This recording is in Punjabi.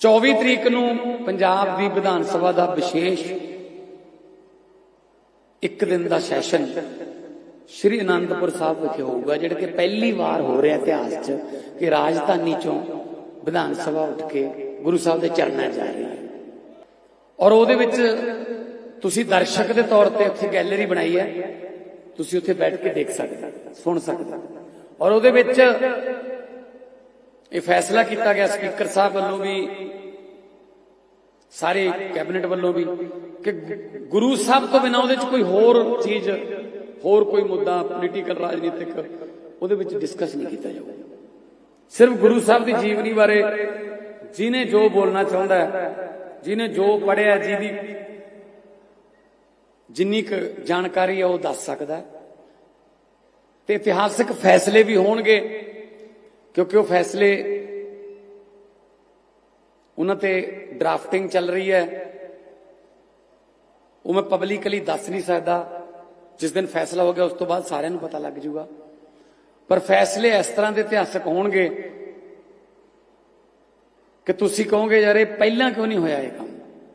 24 ਤਰੀਕ ਨੂੰ ਪੰਜਾਬ ਦੀ ਵਿਧਾਨ ਸਭਾ ਦਾ ਵਿਸ਼ੇਸ਼ ਇੱਕ ਦਿਨ ਦਾ ਸੈਸ਼ਨ ਸ਼੍ਰੀ ਅਨੰਦਪੁਰ ਸਾਹਿਬ ਵਿਖੇ ਹੋਊਗਾ, ਜਿਹੜਾ ਕਿ ਪਹਿਲੀ ਵਾਰ ਹੋ ਰਿਹਾ ਇਤਿਹਾਸ 'ਚ ਕਿ ਰਾਜਧਾਨੀ ਚੋਂ ਵਿਧਾਨ ਸਭਾ ਉੱਠ ਕੇ ਗੁਰੂ ਸਾਹਿਬ ਦੇ ਚਰਨਾਂ 'ਚ ਜਾ ਰਹੀ ਹੈ। ਔਰ ਉਹਦੇ ਵਿੱਚ ਤੁਸੀਂ ਦਰਸ਼ਕ ਦੇ ਤੌਰ ਤੇ ਉੱਥੇ ਗੈਲਰੀ ਬਣਾਈ ਹੈ, ਤੁਸੀਂ ਉੱਥੇ ਬੈਠ ਕੇ ਦੇਖ ਸਕਦੇ ਸੁਣ ਸਕਦੇ ਔਰ ਉਹਦੇ ਵਿੱਚ ਇਹ ਫੈਸਲਾ ਕੀਤਾ ਗਿਆ ਸਪੀਕਰ ਸਾਹਿਬ ਵੱਲੋਂ ਵੀ, ਸਾਰੇ ਕੈਬਨਿਟ ਵੱਲੋਂ ਵੀ, ਕਿ ਗੁਰੂ ਸਾਹਿਬ ਤੋਂ ਬਿਨਾਂ ਉਹਦੇ 'ਚ ਕੋਈ ਹੋਰ ਚੀਜ਼, ਹੋਰ ਕੋਈ ਮੁੱਦਾ ਪੋਲੀਟੀਕਲ ਰਾਜਨੀਤਿਕ, ਉਹਦੇ ਵਿੱਚ ਡਿਸਕਸ ਨਹੀਂ ਕੀਤਾ ਜਾਊਗਾ। ਸਿਰਫ ਗੁਰੂ ਸਾਹਿਬ ਦੀ ਜੀਵਨੀ ਬਾਰੇ ਜਿਹਨੇ ਜੋ ਬੋਲਣਾ ਚਾਹੁੰਦਾ ਹੈ, ਜਿਹਨੇ ਜੋ ਪੜਿਆ ਜਿਹਦੀ ਜਿੰਨੀ ਕੁ ਜਾਣਕਾਰੀ ਹੈ ਉਹ ਦੱਸ ਸਕਦਾ ਹੈ। ਤੇ ਇਤਿਹਾਸਕ ਫੈਸਲੇ ਵੀ ਹੋਣਗੇ। ਕਿਉਂਕਿ ਉਹ ਫੈਸਲੇ ਉਹਨਾਂ ਤੇ ਡਰਾਫਟਿੰਗ ਚੱਲ ਰਹੀ ਹੈ। ਉਹ ਮੈਂ ਪਬਲਿਕਲੀ ਦੱਸ ਨਹੀਂ ਸਕਦਾ। ਜਿਸ ਦਿਨ ਫੈਸਲਾ ਹੋ ਗਿਆ, ਉਸ ਤੋਂ ਬਾਅਦ ਸਾਰਿਆਂ ਨੂੰ ਪਤਾ ਲੱਗ ਜਾਊਗਾ। ਪਰ ਫੈਸਲੇ ਇਸ ਤਰ੍ਹਾਂ ਦੇ ਇਤਿਹਾਸਕ ਹੋਣਗੇ ਕਿ ਤੁਸੀਂ ਕਹੋਗੇ, ਯਾਰ ਇਹ ਪਹਿਲਾਂ ਕਿਉਂ ਨਹੀਂ ਹੋਇਆ ਇਹ ਕੰਮ?